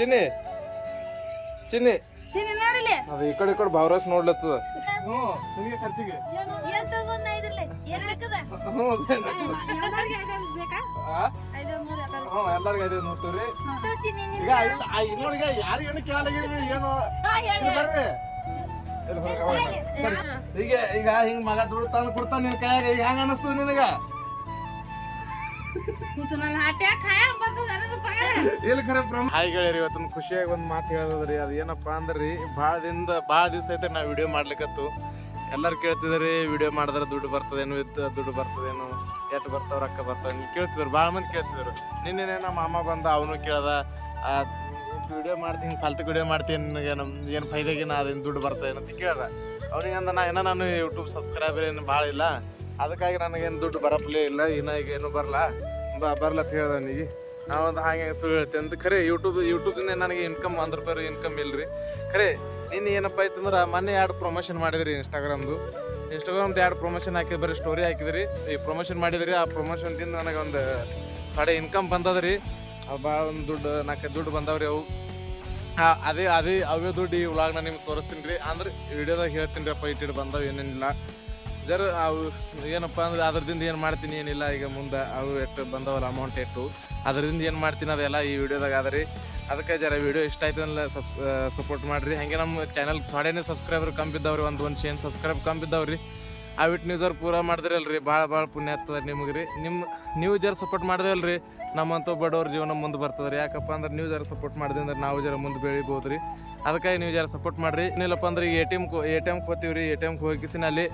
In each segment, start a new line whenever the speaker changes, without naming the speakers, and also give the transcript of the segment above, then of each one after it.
ಚಿನ್ನಿ. ಚಿನ್ನಿ.
ಚಿನ್ನಿ ನೋಡಿಲಿ
ಅದು ಈ ಕಡೆ ಈ ಕಡೆ ಭಾವರಾಸ್ ನೋಡ್ಲತ್ತದ. ಹ್ಞೂ ನಿನಗೆ ಖರ್ಚಿಗೆ.
ಏನ್ ತಗೊಂಡ್ ಇದ್ರಲ್ಲ ಏನ್ ಬೇಕದ?
ಹ್ಞೂ
ಎಲ್ಲಾರ್ಗೆ ಐದೈದು ಬೇಕಾ?
ಆ?
ಐದು ಮೂರು ಯಾಕಂದ್ರೆ
ಹ್ಞೂ ಎಲ್ಲರಿಗೂ ಐದು ನೋಡ್ತೀವ್ರಿ.
ಚಿನ್ನಿ
ಈಗ ಏನು ಬರ್ರಿ. ಈಗ ಈಗ ಹಿಂಗ್ ಮಗ ದುಡ್ಡು ತಂದು ಕೊಡ್ತಾನ ನಿನ್ ಕೈಯಾಗ ಈಗ ಹೆಂಗ ಅನಸ್ತದ ನಿನಗ? ಇಲ್ಲಿ ಪ್ರಮ ಹಾಯ್ ಇವತ್ತು ಖುಷಿಯಾಗಿ ಒಂದು ಮಾತು ಹೇಳೋದ್ರಿ ಅದು ಏನಪ್ಪಾ ಅಂದ್ರಿ ಭಾಳ ದಿನದ ಭಾಳ ದಿವಸ ಐತೆ ನಾವು ವಿಡಿಯೋ ಮಾಡ್ಲಿಕ್ಕತ್ತು ಎಲ್ಲರೂ ಕೇಳ್ತಿದ್ರಿ ವಿಡಿಯೋ ಮಾಡಿದ್ರೆ ದುಡ್ಡು ಬರ್ತದೇನು ಇತ್ತು ದುಡ್ಡು ಬರ್ತದೇನು, ಎಷ್ಟು ಬರ್ತಾವ ರೊಕ್ಕ ಬರ್ತಾವ, ನೀವು ಕೇಳ್ತಿದ್ರು ಭಾಳ ಮಂದಿ ಕೇಳ್ತಿದ್ರು. ನಿನ್ನೆ ನಮ್ಮ ಮಾಮ ಬಂದ, ಅವನು ಕೇಳ್ದ ವಿಡಿಯೋ ಮಾಡ್ತೀನಿ ಫಾಲ್ತು ವಿಡಿಯೋ ಮಾಡ್ತೀನಿ ನಿನಗೆ ನಮ್ಮ ಏನು ಫೈದಾಗಿನ ಅದೇನು ದುಡ್ಡು ಬರ್ತದೆ ಅಂತ ಕೇಳ್ದ. ಅವ್ರಿಗೆ ಅಂದ, ನಾ ಏನೋ ನಾನು ಯೂಟ್ಯೂಬ್ ಸಬ್ಸ್ಕ್ರೈಬರ್ ಏನು ಭಾಳ ಇಲ್ಲ ಅದಕ್ಕಾಗಿ ನನಗೇನು ದುಡ್ಡು ಬರಪ್ಲೇ ಇಲ್ಲ, ಇನ್ನೂ ಈಗ ಏನೂ ಬರಲ್ಲ ಬ ಬರ್ಲತ್ತ ಹೇಳ್ದ ಅವನಿಗೆ. ನಾವೊಂದು ಹಾಗೆ ಸುಳ್ಳು ಹೇಳ್ತೇನೆ ಅಂತ ಖರೆ ಯೂಟ್ಯೂಬ್ ಯೂಟ್ಯೂಬ್ದಿಂದ ನನಗೆ ಇನ್ಕಮ್ ಒಂದು ರೂಪಾಯಿ ಇನ್ಕಮ್ ಇಲ್ರಿ. ಖರೆ, ನಿನ್ನೆ ಏನಪ್ಪ ಆಯ್ತಂದ್ರೆ ಮೊನ್ನೆ ಎರಡು ಪ್ರಮೋಷನ್ ಮಾಡಿದ್ರಿ ಇನ್ಸ್ಟಾಗ್ರಾಮ್ದು ಇನ್ಸ್ಟಾಗ್ರಾಮ್ದು ಎರಡು ಪ್ರಮೋಷನ್ ಹಾಕಿ ಬರೀ ಸ್ಟೋರಿ ಹಾಕಿದ್ರಿ. ಈ ಪ್ರಮೋಷನ್ ಮಾಡಿದ್ರಿ, ಆ ಪ್ರಮೋಷನ್ದಿಂದ ನನಗೆ ಒಂದು ಕಡೆ ಇನ್ಕಮ್ ಬಂದದ್ರಿ. ಅದು ಭಾಳ ಒಂದು ದುಡ್ಡು, ನಾಲ್ಕೈದು ದುಡ್ಡು ಬಂದವ್ರಿ ಅವು. ಅದೇ ಅದೇ, ಅವೇ ದುಡ್ಡು ಈ ನಾನು ನಿಮ್ಗೆ ತೋರಿಸ್ತೀನಿ ರೀ. ಅಂದ್ರೆ ವಿಡಿಯೋದಾಗ ಹೇಳ್ತೀನಿ ರೀ ಅಪ್ಪ ಇಟ್ಟಿಟ್ಟು ಬಂದವು ಏನೇನಿಲ್ಲ. ಜರ ಅವು ಏನಪ್ಪ ಅಂದ್ರೆ ಅದ್ರದಿಂದ ಏನು ಮಾಡ್ತೀನಿ ಏನಿಲ್ಲ, ಈಗ ಮುಂದೆ ಅವು ಎಷ್ಟು ಬಂದವಲ್ಲ ಅಮೌಂಟ್ ಎಷ್ಟು ಅದರಿಂದ ಏನು ಮಾಡ್ತೀನಿ ಅದೆಲ್ಲ ಈ ವಿಡಿಯೋದಾಗ ಅದ ರೀ. ಅದಕ್ಕೆ ಜರ ವಿಡಿಯೋ ಇಷ್ಟ ಆಯ್ತು ಅಂದ್ರೆ ಸಪೋರ್ಟ್ ಮಾಡಿರಿ. ಹಾಗೆ ನಮ್ಮ ಚಾನಲ್ ಥೋಡೇನೆ ಸಬ್ಸ್ಕ್ರೈಬರ್ ಕಮ್ಮಿ ಬಿದ್ದವ್ರಿ ಒಂದು ಒಂದು ಶೇನ್ ಸಬ್ಸ್ಕ್ರೈಬ್ ಕಮ್ಮಿ ಬಿದ್ದವ್ರಿ ಆ ವಿಟ್ ನ್ಯೂಸರ್ ಪೂರ ಮಾಡಿದ್ರಲ್ರಿ ಭಾಳ ಭಾಳ ಪುಣ್ಯ ಆಗ್ತದೆ ನಿಮ್ಗೆ ರೀ. ನಿಮ್ಮ ನೀವು ಜರ ಸಪೋರ್ಟ್ ಮಾಡಿದೇವಲ್ರಿ ನಮ್ಮಂತೂ ಬಡವ್ರ ಜೀವನ ಮುಂದೆ ಬರ್ತದೆ ರೀ. ಯಾಕಪ್ಪ ಅಂದ್ರೆ ನೀವು ಜರ ಸಪೋರ್ಟ್ ಮಾಡಿದೆ ಅಂದ್ರೆ ನಾವು ಜರ ಮುಂದೆ ಬೆಳಿಬೋದು ರೀ ಅದಕ್ಕಾಗಿ ನೀವು ಜರ ಸಪೋರ್ಟ್ ಮಾಡಿರಿ. ಏನಿಲ್ಲಪ್ಪ ಅಂದ್ರೆ A T M A T ಎಮ್ಗೆ ಹೋಗ್ತೀವಿ ರೀ. ಎ ಟಿ ಎಮ್ಗೆ ಹೋಗಿಸಿನ ಅಲ್ಲಿ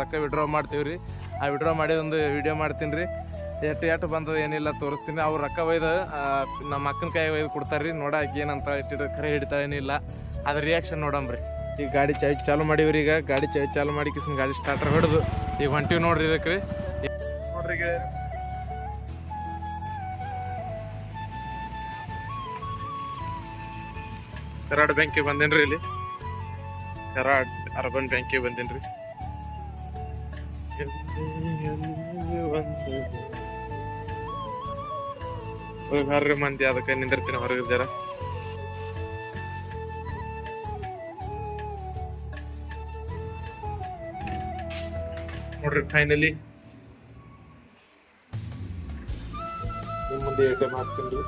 ರೊಕ್ಕ ವಿಡ್ರಾ ಮಾಡ್ತೀವಿ ರೀ. ಆ ವಿಡ್ರಾ ಮಾಡಿ ಒಂದು ವಿಡಿಯೋ ಮಾಡ್ತೀನಿ ರೀ. ಎಷ್ಟು ಎಟ್ಟು ಬಂದದ ಏನಿಲ್ಲ ತೋರಿಸ್ತೀನಿ. ಅವ್ರು ರೊಕ್ಕ ಒಯ್ದು ನಮ್ಮ ಅಕ್ಕನ ಕೈ ಒಯ್ದು ಕೊಡ್ತಾರೆ ರೀ. ನೋಡಾಕಿ ಏನಂತ ಇಟ್ಟಿಟ್ಟು ಖರೆ ಹಿಡಿತಾ ಏನಿಲ್ಲ ಅದ್ರ ರಿಯಾಕ್ಷನ್ ನೋಡಮ್ರಿ ಈಗ ಗಾಡಿ ಚಾಯ್ ಚಾಲು ಮಾಡಿವ್ರಿ ಈಗ. ಗಾಡಿ ಚಾಯ್ ಚಾಲು ಮಾಡಿ ಕಿಸಿನ ಗಾಡಿ ಸ್ಟಾರ್ಟರ್ ಹೊಡೆದು. ಈಗ ಹೊಂಟಿವಿ ನೋಡ್ರಿ ಇದಕ್ಕೆ ರೀ. ನೋಡ್ರಿ. ಕರಾಡ್ ಬ್ಯಾಂಕಿಗೆ ಬಂದೇನ್ರಿ ಇಲ್ಲಿ. ಕರಾಡ್ ಅರ್ಬನ್ ಬ್ಯಾಂಕಿಗೆ ಬಂದೇನ್ರಿ. ಮಂದಿ ಅದಕ್ಕೆ ನಿಂದಿರ್ತೀನಿ ಹೊರಗೆ ನೋಡ್ರಿ ಫೈನಲಿ ನಿಮ್ಮ ಮುಂದೆ ಎ ಟಿ ಎಂ ಹಾಕ್ತೀನಿ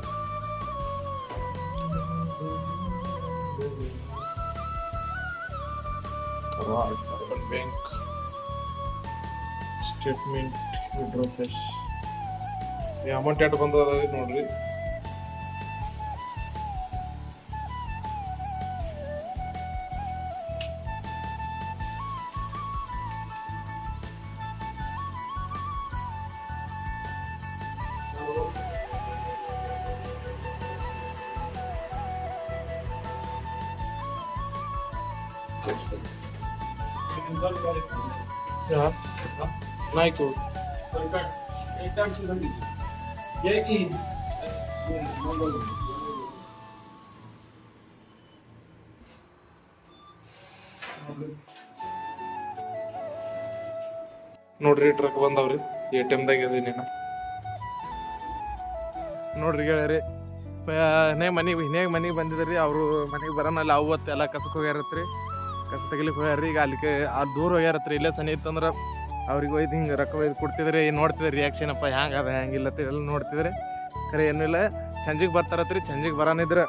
urban bank statement withdraw fresh ಈ ಅಮೌಂಟ್ ಎಷ್ಟು ಬಂದದ ನೋಡ್ರಿ. ನೋಡ್ರಿ ಟ್ರಕ್ ಬಂದವ್ರಿ. ಎ ಟಿ ಎಮ್ದಾಗ ಇದೀನಿ ನೋಡ್ರಿ ಗೆಳೆಯರಿ ನೇ ಮನೆಗೆ ಮನೆಗೆ ಬಂದಿದ್ರಿ, ಅವರು ಮನೆಗೆ ಬರೋಣ ಅವತ್ತು ಎಲ್ಲ ಕಸಕ್ಕೆ ಹೋಗ್ಯಾರತ್ರಿ. ಕಸ ತೆಗಿಲಿಕ್ಕೆ ಹೋಗ್ಯಾರ ಈಗ ಅಲ್ಲಿಗೆ ಆ ದೂರ ಹೋಗ್ಯಾರತ್ರಿ. ಇಲ್ಲೇ ಸನಿ ಇತ್ತಂದ್ರೆ ಅವ್ರಿಗೆ ಒಯ್ದು ಹಿಂಗೆ ರೊಕ್ಕ ಒಯ್ದು ಕೊಡ್ತಿದ್ರಿ. ನೋಡ್ತಿದ್ರೆ ರಿಯಾಕ್ಷನ್ ಅಪ್ಪ? ಹ್ಯಾಂಗೆ ಅದ? ಹ್ಯಾಂಗಿಲ್ಲ ಎಲ್ಲ ನೋಡ್ತಿದ್ರೆ. ಖರೆ ಏನಿಲ್ಲ ಸಂಜೆಗೆ ಬರ್ತಾರತ್ರಿ. ಸಂಜೆಗೆ ಬರಾನಿದ್ರೆ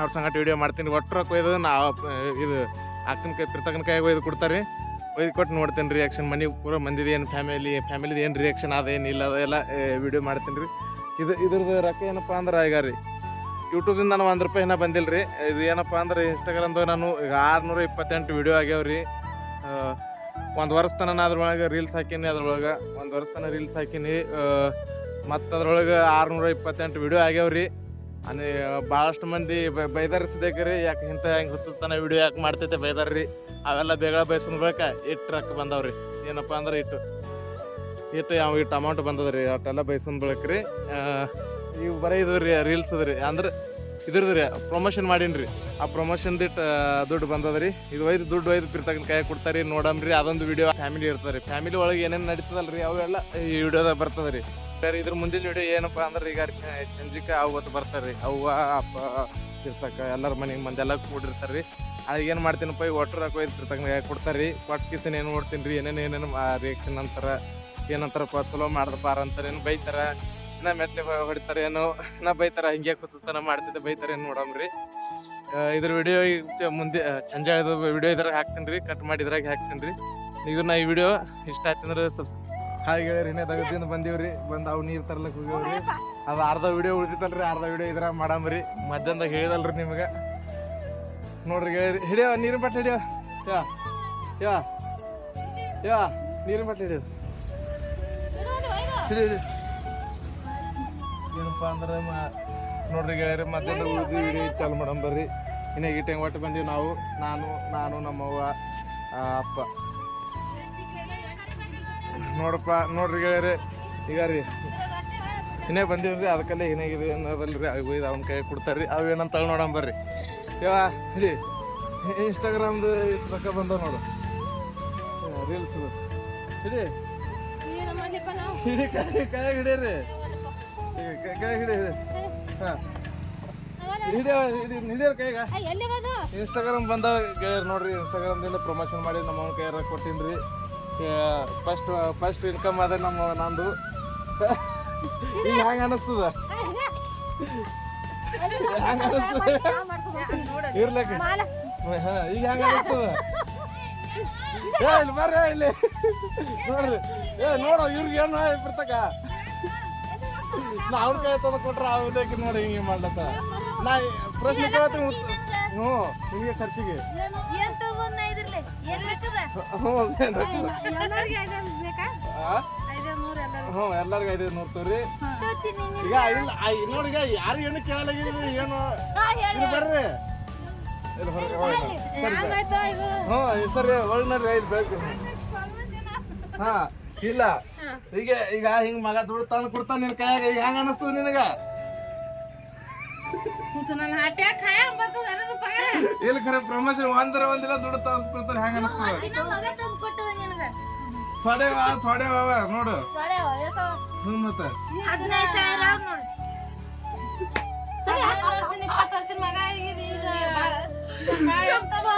ಅವ್ರ ಸಂಗಟ ವಿಡಿಯೋ ಮಾಡ್ತೀನಿ. ಒಟ್ಟು ರೊಕ್ಕ ಒಯ್ದು ನಾ ಇದು ಅಕ್ಕನ ಕೈ ಪ್ರತಕ್ಕನ ಕೈಯಾಗ ಒಯ್ದು ಕೊಡ್ತಾರೆ ಒಯ್ದು ಕೊಟ್ಟು ನೋಡ್ತೀನಿ ರಿಯಾಕ್ಷನ್ ಮನೆ ಪೂರ ಮಂದಿದ ಏನು ಫ್ಯಾಮಿಲಿ ಫ್ಯಾಮಿಲಿದು ಏನು ರಿಯಾಕ್ಷನ್ ಅದ ಏನಿಲ್ಲ ಅದೆಲ್ಲ ವಿಡಿಯೋ ಮಾಡ್ತೀನಿ ರೀ ಇದು ಇದ್ರದ್ದು ರೊಕ್ಕ ಏನಪ್ಪ ಅಂದ್ರೆ ಈಗ ರೀ ಯೂಟ್ಯೂಬಿಂದ ನಾನು ಒಂದು ರೂಪಾಯಿ ಏನೋ ಬಂದಿಲ್ಲ ರೀ ಇದು ಏನಪ್ಪ ಅಂದ್ರೆ ಇನ್ಸ್ಟಾಗ್ರಾಮ್ದಾಗ ನಾನು ಈಗ ಆರುನೂರ ಇಪ್ಪತ್ತೆಂಟು ವಿಡಿಯೋ ಆಗ್ಯಾವ ರೀ ಒಂದು ವರ್ಷ ತನ ಅದ್ರೊಳಗೆ ರೀಲ್ಸ್ ಹಾಕೀನಿ, ಅದ್ರೊಳಗೆ ಒಂದು ವರ್ಷ ತನ ರೀಲ್ಸ್ ಹಾಕೀನಿ. ಮತ್ತು ಅದ್ರೊಳಗೆ ಆರುನೂರ ಇಪ್ಪತ್ತೆಂಟು ವಿಡಿಯೋ ಆಗ್ಯಾವ ರೀ ಅನೇ ಭಾಳಷ್ಟು ಮಂದಿ ಬ- ರೀ ಯಾಕೆ ಇಂಥ ಹೆಂಗೆ ಹುಚ್ಚಿಸ್ತಾನೆ ವಿಡಿಯೋ ಯಾಕೆ ಮಾಡ್ತೈತೆ ಬೈದಾರ ರೀ ಅವೆಲ್ಲ ಬೇಗ ಬಯಸ್ಕೊಂಡ್ ಬಳಿಕ ಇಟ್ಟು ರೊಕ್ಕ ಬಂದವ್ರಿ. ಏನಪ್ಪ ಅಂದ್ರೆ ಇಟ್ಟು ಇಟ್ಟು ಯಾವ, ಇಟ್ಟು ಅಮೌಂಟ್ ಬಂದದ ರೀ ಅಷ್ಟೆಲ್ಲ ಬಯಸ್ಕೊಂಡ್ ಬಳಿಕ ರೀ ಇವು ಬರೀ ಇದು ರೀ ರೀಲ್ಸ್ ಅದ ರೀ ಅಂದ್ರೆ ಇದ್ರದ್ದು ರೀ ಪ್ರಮೋಷನ್ ಮಾಡೀನಿ ಆ ಪ್ರಮೋಷನ್ ದಿಟ್ಟು ದುಡ್ಡು ರೀ ಇದು ಒಯ್ದು, ದುಡ್ಡು ಒಯ್ದು ಪಿರ್ತಕ್ಕ ಕೈ ಕೊಡ್ತಾರೆ, ನೋಡಮ್ರಿ, ಅದೊಂದು ವಿಡಿಯೋ ಫ್ಯಾಮಿಲಿ ಇರ್ತದೆ ಫ್ಯಾಮಿಲಿ ಒಳಗೆ ಏನೇನು ನಡೀತದಲ್ರಿ, ಅವೆಲ್ಲ ಈ ವಿಡಿಯೋದಾಗ ಬರ್ತದೆ ರೀ ಇದ್ರ ಮುಂದಿನ ವಿಡಿಯೋ ಏನಪ್ಪ ಅಂದ್ರೆ ಈಗ ಚಂಜಿಕ ಅವತ್ತು ಬರ್ತಾರೆ ರೀ ಅವ್ವ, ಅಪ್ಪ ಪಿರ್ತಕ್ಕ ಎಲ್ಲರ ಮನೆಗೆ ಮಂದಿ ಎಲ್ಲ ಕೂಡಿರ್ತಾರೆ ರೀ ಅದಾಗ ಏನು ಮಾಡ್ತೀನಪ್ಪ ಈಗ ಒಟ್ಟದಾಗ ಒಯ್ದು ಪಿರ್ತಕ್ಕ ಕೊಡ್ತಾರೆ ರೀ ಕೊಟ್ಟು ಏನು ನೋಡ್ತೀನಿ ರೀ ಏನೇನು ಏನೇನು ರಿಯಾಕ್ಷನ್ ಅಂತಾರೆ, ಏನಂತಾರಪ್ಪ, ಚಲೋ ಮಾಡ್ದಪ್ಪ ಅಂತಾರೆ ಏನು ಬೈತಾರ. ಇನ್ನ ಮೆಟ್ಲೆ ಹೊಡಿತಾರೆ ಏನೋ, ನಾ ಬೈತಾರ, ಹಿಂಗೆ ಕುತ್ತನ ಮಾಡ್ತಿದ್ದೆ, ಬೈತಾರೆ ಏನು ನೋಡಮ್ರಿ ಇದ್ರ ವಿಡಿಯೋ ಈಗ ಮುಂದೆ ಚಂಜಾಳದ ವಿಡಿಯೋ ಇದ್ರಾಗ ಹಾಕ್ತೀನಿ ರೀ ಕಟ್ ಮಾಡಿ ಇದ್ರಾಗ ಹಾಕ್ತೀನಿ ರೀ. ಈಗ ನಾ ಈ ವಿಡಿಯೋ ಇಷ್ಟ ಆಯ್ತಂದ್ರೆ ಸಬ್ಸ್ ಹಾಗೆ ಹೇಳ್ರಿ ಇನ್ನೇ ದಗದಿಂದ ಬಂದೀವ್ರಿ ಬಂದು ಅವು ನೀರು ತರ್ಲಕ್ಕೆ ಹೋಗ್ಯಾವ್ರಿ ಅದು ಅರ್ಧ ವಿಡಿಯೋ ಉಳಿದಿತ್ತಲ್ರಿ, ಅರ್ಧ ವಿಡಿಯೋ ಇದ್ರಾಗ ಮಾಡಮ್ರಿ ಮಧ್ಯಾಹ್ನದಾಗ ಹೇಳಿದಲ್ರಿ ನಿಮಗೆ. ನೋಡ್ರಿ ಹೇಳಿರಿ ಹಿಡಿಯೋ ನೀರಿನ ಬಟ್ಟೆ ಹಿಡಿಯೋ ಯಾ ಯಾ ಯಾ, ನೀರಿನ ಬಟ್ಟೆ ಹಿಡಿಯೋ ಹಿಡಿ ಹಿಡಿ. ಏನಪ್ಪ ಅಂದ್ರೆ ಮ- ನೋಡ್ರಿ ಗೆಳೆಯರಿ ಮಧ್ಯಾಹ್ನ ಉಳಿದು ಇಡೀ ಚಾಲು ಮಾಡಮ್ ಬರ್ರಿ. ಇನ್ನ ಈ ಟೈಮ್ ಒಟ್ಟು ಬಂದೀವಿ ನಾವು ನಾನು ನಾನು ನಮ್ಮವ್ವ ಅಪ್ಪ. ನೋಡಪ್ಪ ನೋಡ್ರಿ ಗೆಳೆಯರಿ ಈಗ ರೀ. ಇನ್ನೇ ಬಂದೀವ್ರಿ ಅದಕ್ಕಲ್ಲೇ ಏನಾಗಿದೆ ಅನ್ನೋದಲ್ರಿ ಅವು ಇದು ಅವ್ನ ಕೈ ಕೊಡ್ತಾರ್ರಿ. ಅವು ಏನಂತ ನೋಡಮ್ ಬರ್ರಿ. ಯಾವ ರೀ ಇನ್ಸ್ಟಾಗ್ರಾಮ್ದು ರೊಕ್ಕ ಬಂದ ನೋಡು. ರೀಲ್ಸ್ ಇಡೀ ಕೈ ಹಿಡೀರಿ. ಕೈಗ. ಇನ್ಸ್ಟಾಗ್ರಾಮ್ ಬಂದ? ಗೆಳೆಯರು ನೋಡ್ರಿ ಇನ್ಸ್ಟಾಗ್ರಾಮ್ದಿಂದ ಪ್ರಮೋಷನ್ ಮಾಡಿ ನಮ್ಮ ಕೈಯಾರ ಕೊಟ್ಟಿನಿ ರೀ ಫಸ್ಟ್ ಫಸ್ಟ್ ಇನ್ಕಮ್ ಅದ ನಮ್ಮ ನಂದು. ಈಗ ಹೆಂಗೆ ಅನಿಸ್ತದ? ಹೆಂಗೆ ಅನಿಸ್ತದ? ಇರ್ಲಕ್ಕ. ಹಾಂ ಈಗ ಹೆಂಗೆ ಅನಿಸ್ತದ? ಏ ಇಲ್ಲಿ ಬರ್ರಿ ಇಲ್ಲಿ. ನೋಡ್ರಿ. ಏ ನೋಡೋ ಇವ್ರಿಗೆ ಏನು ಬಿಡ್ತಕ ನಾ ಅವ್ರ ಕೈ ತಂದು ಕೊಟ್ರೆ ಅವ್ರದಕ್ಕೆ ನೋಡಿ ಹಿಂಗೆ ಮಾಡ್ಲತ್ತ. ನಾ ಪ್ರಶ್ನೆ ಕೇಳ್ತೀನಿ ಹ್ಞೂ ಹಿಂಗೆ ಖರ್ಚಿಗೆ. ಹ್ಞೂ ಹ್ಞೂ ಎಲ್ಲರಿಗೂ ಐದೈದು ನೂರು ತಗೋರಿ ಈಗ ಇಲ್ಲ ಆ, ನೋಡಿ ಈಗ ಯಾರು ಏನು ಕೇಳಲಾಗಿದ್ರಿ ಏನು? ಬರ್ರಿ. ಹ್ಞೂ ಸರಿ ಒಳಗೆ ನೋಡ್ರಿ ಐದು ಬೇಕು ಹಾಂ ಇಲ್ಲ. ಈಗ ಈಗ ಹಿಂಗ್ ಮಗ ದುಡ್ಡು ತಂದು ಕೊಡ್ತಾನ ನಿನ್ ಕೈಯಾಗ ಈಗ ಹೆಂಗ ಅನಸ್ತದ ನಿನಗ?
ನನ್ನ ಹಾಟ್ಯಾಗ ಖಾಯ ಬರ್ತದ ಅನ್ನೋದು ಪಗಾರ?
ಇಲ್ಲಿ ಖರೆ ಪ್ರಮೋಷನ್ ಒಂದರ ಒಂದಿಲ್ಲ ದುಡ್ಡು ತಂದು ಕೊಡ್ತಾನೆ ಹೆಂಗ ಅನಸ್ತದ?
ಇನ್ನ ಮಗ ತಂದು ಕೊಟ್ಟದ ನಿನಗ.
ಥೋಡೆ ವಾ ಥೋಡೆ ವಾವ ನೋಡು. ಹ್ಞೂ ಮತ್ತೆ.
ಸರಿ ಮಗ ಆಗಿದೆ ಈಗ. ಅಂತವ.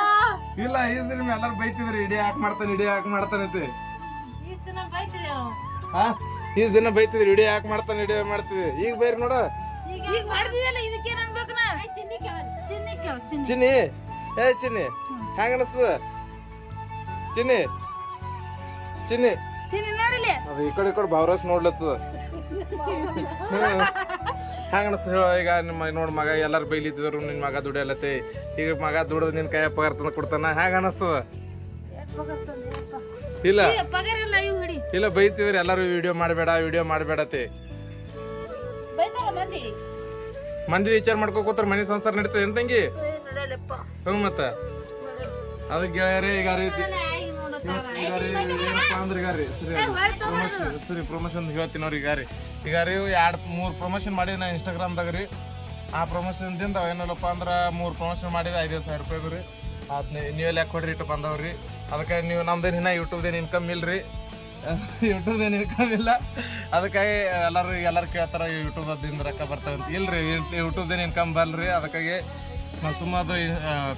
ಇಲ್ಲ ಈ ಸಿನಿಮಾ ಎಲ್ಲಾರು ಬೈತಿದ್ರಿ ಇಡಿ ಯಾಕೆ ಮಾಡ್ತಾನೆ ಇಡಿ ಯಾಕೆ ಮಾಡ್ತಾನೆ ಅಂತ.
ಈ ದಿನ ಬೈತಿದ್ದೆ ನಾವು
ಹಾ? ಈ ದಿನ ಬೈತಿದ್ರಿ ವಿಡಿಯೋ ಯಾಕೆ ಮಾಡ್ತಾನೆ ವಿಡಿಯೋ ಮಾಡ್ತಿದ್ವಿ ಈಗ ಬೈರಿ ನೋಡು.
ಈಗ ಇದಕ್ಕೆ ಚಿನ್ನಿ ಚಿನ್ನಿ ಚಿನ್ನಿ.
ಚಿನ್ನಿ. ಏ ಚಿನ್ನಿ. ಹೆಂಗ ಅನಿಸ್ತದ? ಚಿನ್ನಿ. ಚಿನ್ನಿ.
ಚಿನ್ನಿ ನೋಡಿಲಿ
ಅದು ಈ ಕಡೆ ಈ ಕಡೆ ಭಾವರಸ್ ನೋಡ್ಲತ್ತದ. ಹೆಂಗ ಅನಿಸ್ತದ ಹೇಳ ಈಗ ನಿಮ್ಮ ನೋಡ್ ಮಗ ಎಲ್ಲಾರು ಬೈಲಿದ್ರು ನಿನ್ ಮಗ ದುಡಿಯಲತ್ತೆ. ಈಗ ಮಗ ದುಡ್ದು ನಿನ್ ಕೈಯ ಪಗಾರ ತಂದು ಕೊಡ್ತಾನ. ಹೆಂಗ ಅನಸ್ತದ? ಇಲ್ಲ.
ಇಲ್ಲ
ಬೈತಿದ್ರಿ ಎಲ್ಲಾರು ವಿಡಿಯೋ ಮಾಡಬೇಡ ವಿಡಿಯೋ ಮಾಡಬೇಡತ್ತೆ
ಬೈತಾರ ಮಂದಿ?
ವಿಚಾರ ಮಾಡ್ಕೋತಾರ ಮನೆ ಸಂಸಾರ ನಡೀತದೆ ಏನ್ ತಂಗಿ? ಹ್ಮ್ ಮತ್ತ. ಅದು ಗೆಳೆಯರೇ ಈಗ ಸರಿ ಪ್ರಮೋಷನ್ ಹೇಳ್ತೀನಿ ಅವ್ರಿ ಈಗ ರೀ. ಈಗ ರೀ ಎರಡು ಮೂರು ಪ್ರಮೋಷನ್ ಮಾಡಿದೆ ನಾ ಇನ್ಸ್ಟಾಗ್ರಾಮ್ದಾಗ ರೀ. ಆ ಪ್ರಮೋಷನ್ದಿಂದ ಏನಲ್ಲಪ್ಪ ಅಂದ್ರೆ ಮೂರು ಪ್ರಮೋಷನ್ ಮಾಡಿದ ಐದು ಸಾವಿರ ರೂಪಾಯಿ ರೀ. ಅದನ್ನ ನೀವೆಲ್ಲ ಯಾಕೆ ಕೊಡ್ರಿ ಇಟ್ಟು ಬಂದವ್ರಿ. ಅದಕ್ಕೆ ನೀವು ನಮ್ದೇನು ಇನ್ನ ಯೂಟ್ಯೂಬ್ದೇನು ಇನ್ಕಮ್ ಇಲ್ಲ ರೀ ಯೂಟ್ಯೂಬ್ದೇನು ಇನ್ಕಮ್ ಇಲ್ಲ. ಅದಕ್ಕಾಗಿ ಎಲ್ಲರೂ ಎಲ್ಲರೂ ಕೇಳ್ತಾರೆ ಯೂಟ್ಯೂಬ್ದಿಂದ ರೊಕ್ಕ ಬರ್ತಾವೆ ಅಂತ. ಇಲ್ರಿ ಯೂಟ್ಯೂಬ್ದೇನು ಇನ್ಕಮ್ ಬರಲ್ರಿ ಅದಕ್ಕಾಗಿ ನಾವು ಸುಮ್ಮ ಅದು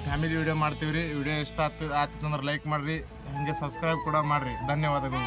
ಫ್ಯಾಮಿಲಿ ವಿಡಿಯೋ ಮಾಡ್ತೀವಿ ರೀ ವಿಡಿಯೋ ಇಷ್ಟ ಆಗ್ತದೆ ಆಗ್ತದಂದ್ರೆ ಲೈಕ್ ಮಾಡಿರಿ. ಹಾಗೆ ಸಬ್ಸ್ಕ್ರೈಬ್ ಕೂಡ ಮಾಡಿರಿ. ಧನ್ಯವಾದಗಳು.